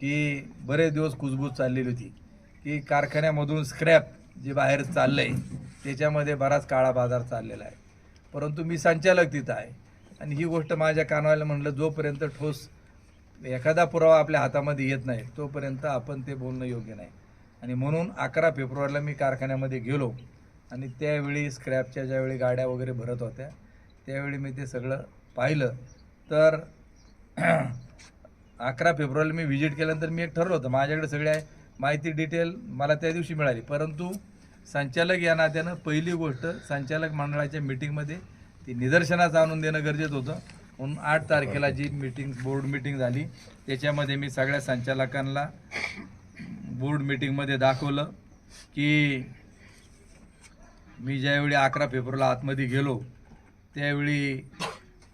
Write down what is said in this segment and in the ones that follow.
की बरेच दिवस कुजबूज चाललेली होती. की कारखान्यामधून स्क्रॅप जे बाहेर चाललं आहे त्याच्यामध्ये बराच काळा बाजार चाललेला आहे. परंतु मी संचालक तिथं आहे. आणि ही गोष्ट माझ्या कानवायला म्हणलं जोपर्यंत ठोस एखादा पुरावा आपल्या हातामध्ये येत नाही तोपर्यंत आपण ते बोलणं योग्य नाही. आणि म्हणून अकरा फेब्रुवारीला मी कारखान्यामध्ये गेलो. आणि त्यावेळी स्क्रॅपच्या ज्यावेळी गाड्या वगैरे भरत होत्या त्यावेळी मी ते सगळं पाहिलं. तर अकरा फेब्रुवारीला मी व्हिजिट केल्यानंतर मी एक ठरवलं होतं. माझ्याकडे सगळ्या माहिती डिटेल मला त्या दिवशी मिळाली. परंतु संचालक या नात्यानं पहिली गोष्ट संचालक मंडळाच्या मिटिंगमध्ये ती निदर्शनास आणून देणं गरजेचं होतं. म्हणून आठ तारखेला जी मीटिंग बोर्ड मीटिंग झाली त्याच्यामध्ये मी सगळ्या संचालकांना बोर्ड मीटिंगमध्ये दाखवलं की मी ज्यावेळी अकरा फेब्रुवारीला आतमध्ये गेलो त्यावेळी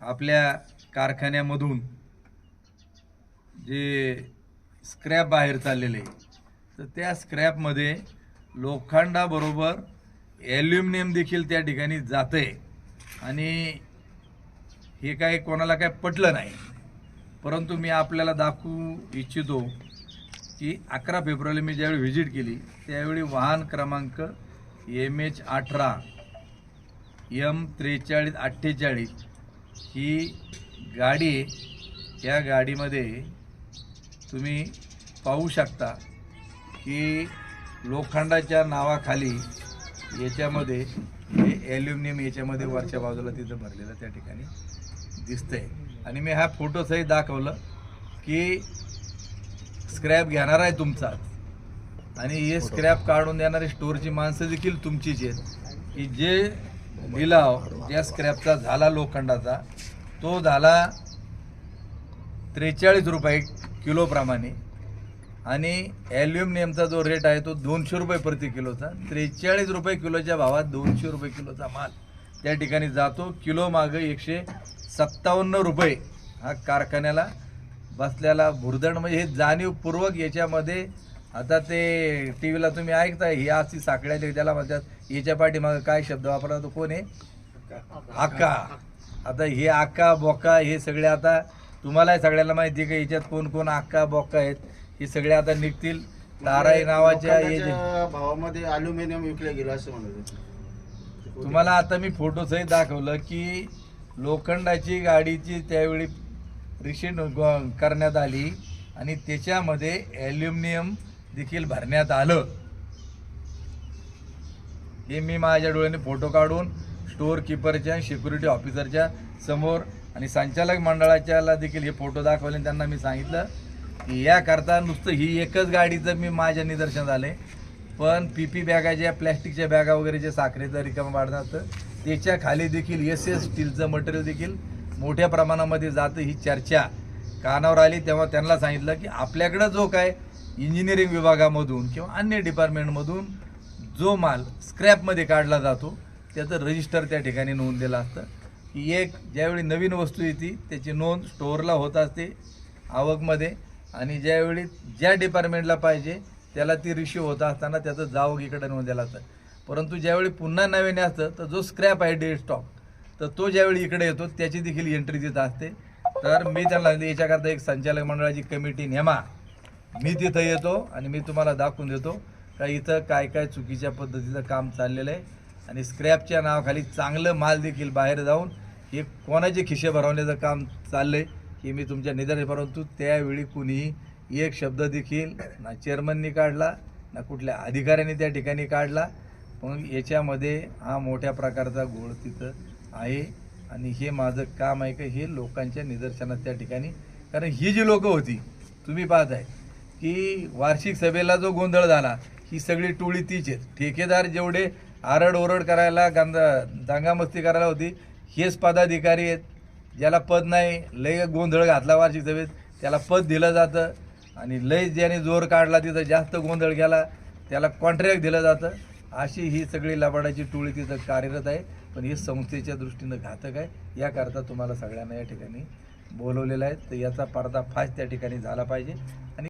आपल्या कारखान्यामधून जे स्क्रॅप बाहेर चाललेले तर त्या स्क्रॅपमध्ये लोखंडाबरोबर ॲल्युमिनियम देखील त्या ठिकाणी जाते आणि हे काय कोणाला काय पटलं नाही परंतु मी आपल्याला दाखवू इच्छितो की अकरा फेब्रुवारी मी ज्यावेळी व्हिजिट केली त्यावेळी वाहन क्रमांक एम एच अठरा एम त्रेचाळीस अठ्ठेचाळीस ही गाडी आहे. या गाडीमध्ये तुम्ही पाहू शकता की लोखंडाच्या नावाखाली याच्यामध्ये हे ॲल्युमिनियम याच्यामध्ये वरच्या बाजूला तिथं भरलेलं त्या ठिकाणी दिसतंय. आणि मी हा फोटोसहित दाखवलं की स्क्रॅप घेणार आहे तुमचाच आणि हे स्क्रॅप काढून देणारी स्टोअरची माणसं देखील तुमचीच आहेत. की जे लिलाव ज्या स्क्रॅपचा झाला लोखंडाचा तो झाला त्रेचाळीस रुपये किलोप्रमाणे. आणि ॲल्युमिनियमचा जो रेट आहे तो दोनशे रुपये प्रति किलोचा. त्रेचाळीस रुपये किलोच्या भावात दोनशे रुपये किलोचा माल त्या ठिकाणी जातो. किलो मागं एकशे सत्तावन्न रुपये हा कारखान्याला बसल्याला भुरदंड म्हणजे हे जाणीवपूर्वक याच्यामध्ये आता ते टी व्हीला तुम्ही ऐकताय ही अशी साखळ्याचे त्याला म्हणतात याच्या पाठीमागं काय शब्द वापरला तो? कोण आहे? आका आता हे आका बोका हे सगळे आता तुम्हाला सगळ्याला माहिती आहे का याच्यात कोण कोण आक्का बोका आहेत. हे सगळे आता निघतील. ताराई नावाच्या हे जे- लोखंडाच्या भावामध्ये अल्युमिनियम विकलं गेलं असं म्हणत. तुम्हाला आता मी फोटो सहित दाखवलं की लोखंडाची गाडीची त्यावेळी रिशिन करण्यात आली आणि त्याच्यामध्ये ॲल्युमिनियम देखील भरण्यात आलं. हे मी माझ्या डोळ्याने फोटो काढून स्टोअर किपरच्या सिक्युरिटी ऑफिसरच्या समोर आणि संचालक मंडळाच्याला देखील हे फोटो दाखवले त्यांना मी सांगितलं की याकरता नुसतं ही एकच गाडीचं मी माझ्या निदर्शन झाले पण पी पी बॅगा ज्या प्लॅस्टिकच्या बॅगा वगैरे जे साखरेचं रिकाम वाढतात त्याच्याखाली देखील एस एस स्टीलचं मटेरियल देखील मोठ्या प्रमाणामध्ये जातं ही चर्चा कानावर आली. तेव्हा त्यांना सांगितलं की आपल्याकडं जो काय इंजिनिअरिंग विभागामधून किंवा अन्य डिपार्टमेंटमधून जो माल स्क्रॅपमध्ये काढला जातो त्याचं रजिस्टर त्या ठिकाणी नोंदलेलं असतं. की एक ज्यावेळी नवीन वस्तू येते त्याची नोंद स्टोअरला होत असते आवकमध्ये. आणि ज्यावेळी ज्या डिपार्टमेंटला पाहिजे त्याला ती रिशिव होत असताना त्याचं जावक इकडे नोंदलेलं असतं परंतु ज्यावेळी पुन्हा नवीन असतं तर जो स्क्रॅप आहे डे स्टॉक तर तो ज्यावेळी इकडे येतो त्याची देखील एंट्री तिथं असते. तर मी त्यांना याच्याकरता एक संचालक मंडळाची कमिटी नेमा. मी तिथं येतो आणि मी तुम्हाला दाखवून देतो का इथं काय काय चुकीच्या पद्धतीचं काम चाललेलं आहे. आणि स्क्रॅपच्या नावाखाली चांगलं माल देखील बाहेर जाऊन हे कोणाचे खिशे भरवण्याचं काम चाललं आहे हे मी तुमच्या निदर्श परंतु त्यावेळी कुणीही एक शब्द देखील ना चेअरमननी काढला ना कुठल्या अधिकाऱ्यांनी त्या ठिकाणी काढला. मग याच्यामध्ये हा मोठ्या प्रकारचा घोळ तिथं आहे. आणि हे माझं काम आहे का हे लोकांच्या निदर्शनात त्या ठिकाणी. कारण ही जी लोकं होती तुम्ही पाहताय की वार्षिक सभेला जो गोंधळ झाला ही सगळी टोळी तीच आहेत. ठेकेदार जेवढे आरड ओरड करायला गांधा दांगामस्ती करायला होती हेच पदाधिकारी आहेत. ज्याला पद नाही लय गोंधळ घातला वार्षिक सभेत. त्याला पद दिलं जातं आणि लय ज्याने जोर काढला तिथं जास्त गोंधळ केला त्याला कॉन्ट्रॅक्ट दिलं जातं. अशी ही सगळी लबाडाची टोळी तिथं कार्यरत आहे. पण ही संस्थेच्या दृष्टीनं घातक आहे. याकरता तुम्हाला सगळ्यांना या ठिकाणी बोलवलेलं आहे. तर याचा पर्दाफाश त्या ठिकाणी झाला पाहिजे. आणि